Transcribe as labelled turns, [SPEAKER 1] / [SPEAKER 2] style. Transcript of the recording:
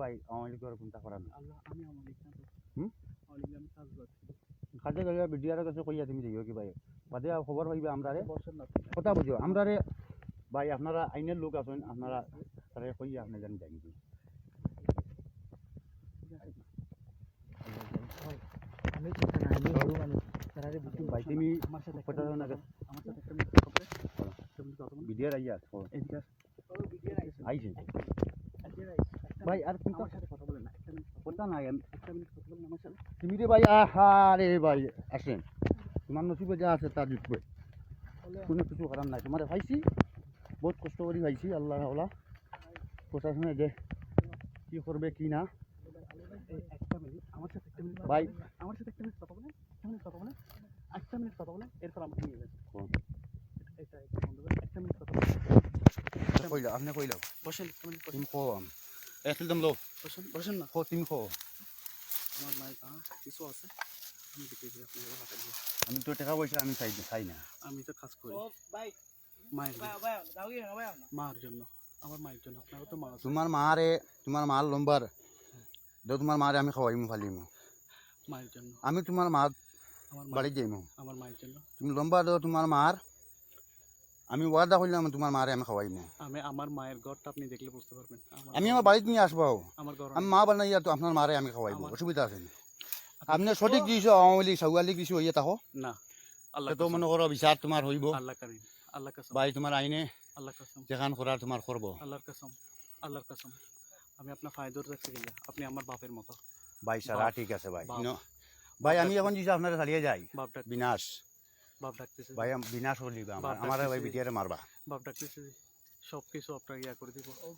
[SPEAKER 1] ভাই আওয়ামী লীগের কোনটা করার না।
[SPEAKER 2] কাজে
[SPEAKER 1] গেলে বিডিআর কাছে কইয়া তুমি যাইও কি ভাই? বাদে খবর পাইবে আমরা রে কথা বুঝো আমরা রে ভাই আপনারা আইনের লোক আছেন আপনারা তারে কইয়া আপনি জানি যাই। বিডিআর আইয়া আইছে
[SPEAKER 2] ভাই
[SPEAKER 1] আর কোনটা
[SPEAKER 2] আমার সাথে কথা বলেন না একটা মিনিট
[SPEAKER 1] কথা। নাই আমি-
[SPEAKER 2] একটা মিনিট কথা বলেন আমার সাথে?
[SPEAKER 1] তুমি রে ভাই আহা রে ভাই আসেন। তোমার নসিবে যা আছে তা জিতবে কোনো কিছু হারাম নাই। তোমার পাইছি বহুত কষ্ট করে পাইছি আল্লাহ আল্লাহ প্রশাসনে যে কি করবে কি না।
[SPEAKER 2] একটা মিনিট আমার সাথে একটা মিনিট
[SPEAKER 1] ভাই।
[SPEAKER 2] আমার সাথে একটা মিনিট কথা বলেন একটা মিনিট কথা বলেন একটা মিনিট কথা বলেন এরপর আমাকে নিয়ে যাবেন একটা মিনিট কথা বলেন।
[SPEAKER 1] আপনি কইলা।
[SPEAKER 2] বসেন
[SPEAKER 1] তুমি একদম দম লো
[SPEAKER 2] বসেন বসেন না।
[SPEAKER 1] খো তুমি খো।
[SPEAKER 2] আমার মায়ের কিছু আছে? আমি দেখে দিই আপনাকে পাঠাই দিই
[SPEAKER 1] আমি তো টাকা পয়সা আমি চাই চাই না।
[SPEAKER 2] আমি তো কাজ করি। মায়ের। মার জন্য। আমার মায়ের জন্য। আপনারও তো মা
[SPEAKER 1] তোমার মারে তোমার মার লম্বার। দে তোমার মারে আমি খাওয়াইমু ফালিমু
[SPEAKER 2] মায়ের জন্য।
[SPEAKER 1] আমি তোমার মা বাড়ি যাইমু
[SPEAKER 2] আমার মায়ের জন্য।
[SPEAKER 1] তুমি লম্বা দাও তোমার মার। আমি ওয়াদা করলাম তোমার মারে আমি খাওয়াইমু
[SPEAKER 2] আমি আমার মায়ের ঘরটা আপনি দেখলে বুঝতে পারবেন।
[SPEAKER 1] আমি আমার বাড়িতে নিয়ে আসব।
[SPEAKER 2] আমার ঘর
[SPEAKER 1] আমি মা বানাইয়া তো আপনার মারে আমি খাওয়াইবো অসুবিধা আছে না। আপনি সঠিক দিয়েছ আওয়ামী লীগ সাউয়া লীগ দিছো ইয়ে তাহো
[SPEAKER 2] না আল্লাহ
[SPEAKER 1] তো মনে করো বিচার তোমার হইব।
[SPEAKER 2] আল্লাহ কারিম আল্লাহ কাসম।
[SPEAKER 1] ভাই তোমার আইনে
[SPEAKER 2] আল্লাহ কাসম।
[SPEAKER 1] যেখান করার তোমার করব।
[SPEAKER 2] আল্লাহর কাসম আল্লাহর কাসম। আমি আপনার ফায়দর রাখতে গেলে আপনি আমার বাপের মতো।
[SPEAKER 1] ভাই সারা ঠিক আছে ভাই। ভাই আমি এখন যদি আপনারা চালিয়ে যাই বিনাশ।
[SPEAKER 2] বাপ ডাকতেছে।
[SPEAKER 1] ভাই আম- বিনাশ হয়ে দিবা
[SPEAKER 2] বাপ
[SPEAKER 1] আমার ভাই। বিটিয়ারে মারবা।
[SPEAKER 2] বাপ ডাকতেছে সব কিছু আপনার ইয়া করে দিব।
[SPEAKER 1] দাও